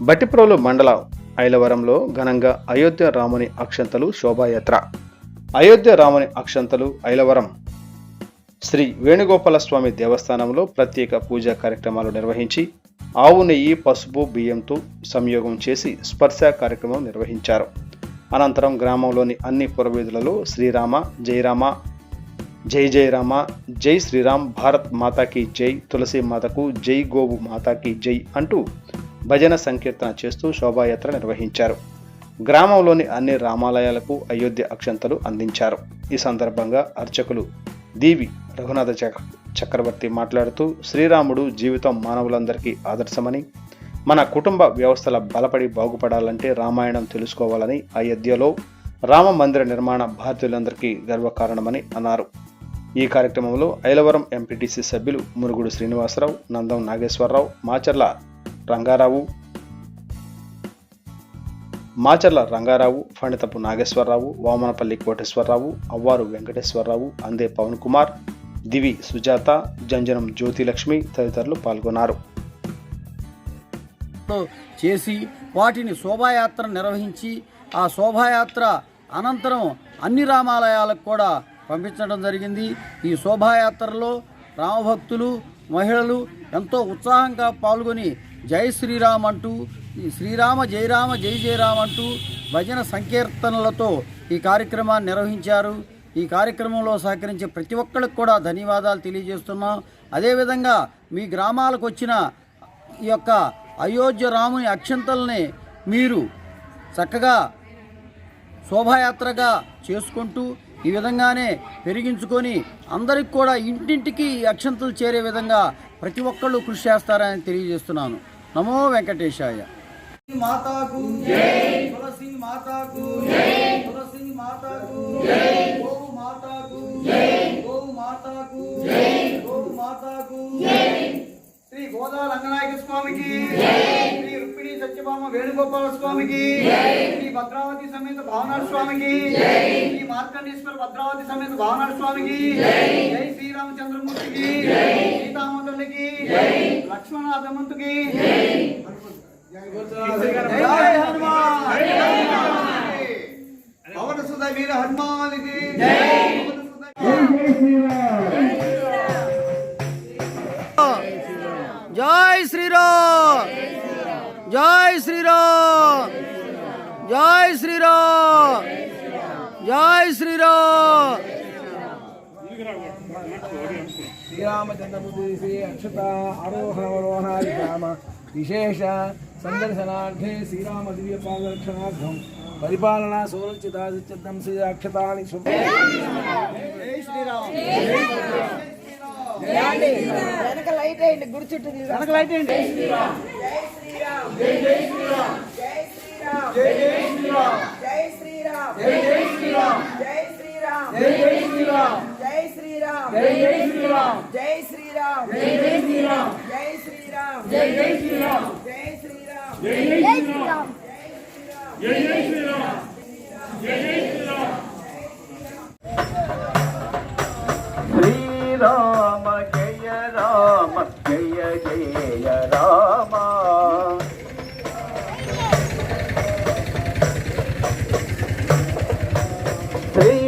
బట్టిప్రోలు మండల ఐలవరంలో ఘనంగా అయోధ్య రాముని అక్షంతలు శోభాయాత్ర. అయోధ్య రాముని అక్షంతలు ఐలవరం. శ్రీ వేణుగోపాల స్వామి దేవస్థానంలో ప్రత్యేక పూజా కార్యక్రమాలు నిర్వహించి ఆవు నెయ్యి పసుపు బియ్యంతో సంయోగం చేసి స్పర్శ కార్యక్రమం నిర్వహించారు. అనంతరం గ్రామంలోని అన్ని పురవీధులలో శ్రీరామ జయరామ జై జై రామ జై శ్రీరామ్ భారత్ మాతాకి జై తులసి మాతకు జై గోవు మాతాకి జై అంటూ భజన సంకీర్తన చేస్తూ శోభాయాత్ర నిర్వహించారు. గ్రామంలోని అన్ని రామాలయాలకు అయోధ్య అక్షంతలు అందించారు. ఈ సందర్భంగా అర్చకులు దీవి రఘునాథ చక్ర చక్రవర్తి మాట్లాడుతూ శ్రీరాముడు జీవితం మానవులందరికీ ఆదర్శమని మన కుటుంబ వ్యవస్థల బలపడి బాగుపడాలంటే రామాయణం తెలుసుకోవాలని అయోధ్యలో రామ మందిర నిర్మాణ భారతీయులందరికీ గర్వకారణమని అన్నారు. ఈ కార్యక్రమంలో ఐలవరం ఎంపీటీసీ సభ్యులు మురుగుడు శ్రీనివాసరావు నందం నాగేశ్వరరావు మాచర్ల రంగారావు. మాచర్ల రంగారావు ఫణితపు నాగేశ్వరరావు వామనపల్లి కోటేశ్వరరావు అవ్వారు వెంకటేశ్వరరావు అందే పవన్ కుమార్ దివి సుజాత జంజనం జ్యోతిలక్ష్మి తదితరులు పాల్గొన్నారు. చేసి వాటిని శోభాయాత్ర నిర్వహించి ఆ శోభాయాత్ర అనంతరం అన్ని రామాలయాలకు కూడా పంపించడం జరిగింది. ఈ శోభాయాత్రలో రామభక్తులు మహిళలు ఎంతో ఉత్సాహంగా పాల్గొని జై శ్రీరామ్ అంటూ శ్రీరామ జయరామ జై జయరామ్ అంటూ భజన సంకీర్తనలతో ఈ కార్యక్రమాన్ని నిర్వహించారు. ఈ కార్యక్రమంలో సహకరించే ప్రతి ఒక్కరికి కూడా ధన్యవాదాలు తెలియజేస్తున్నాం. అదేవిధంగా మీ గ్రామాలకు వచ్చిన ఈ యొక్క అయోధ్య రాముని అక్షంతల్ని మీరు చక్కగా శోభాయాత్రగా చేసుకుంటూ ఈ విధంగానే పెరిగించుకొని అందరికి కూడా ఇంటింటికి అక్షంతలు చేరే విధంగా ప్రతి ఒక్కళ్ళు కృషి చేస్తారని తెలియజేస్తున్నాను. నమో వెంకటేశాయ. మాతాకు తులసి మాతాకు తులసి మాతాకు గోవు మాతాకు గోవు మాతాకు గోవు మాతాకు. శ్రీ గోదా రంగనాయక స్వామికి సత్యభామ వేణుగోపాల స్వామికి శ్రీ భద్రావతి సమేత భావనాథ స్వామికి శ్రీ మార్కండేశ్వర భద్రావతి సమేత భావనాథ స్వామికి జై. శ్రీరామచంద్రమూర్తికి సీతామతల్లికి లక్ష్మణాథమంతుకి జై. హనుమాన్. పవన సుధ వీర హనుమానికి జై శ్రీరామ్. జై శ్రీరామ్! జై శ్రీరామ్! జై శ్రీరామ్! శ్రీరామచంద్రమూర్తి అక్షత ఆరోహణావరోహణాది రామ విశేష సందర్శనార్థే శ్రీరామ దివ్య పాదరక్షణార్థం పరిపాలనా సోరచితాదిత్యం శ్రీ అక్షతాని శుభ జై శ్రీరామ్! వెనక లైట్ అయ్యండి గుడి చుట్టూ వెనక లైట్ ఏంటి శ్రీరామ్. జై జై శ్రీరామ్. జై శ్రీరామ్. జై జై శ్రీరామ్. జై శ్రీరామ్. జై జై శ్రీరామ్. జై శ్రీరామ్. జై జై శ్రీరామ్. జై జై శ్రీరామ్. జై జై శ్రీరామ్. శ్రీరామ జయ రామ జయ జయ రామ. శ్రీ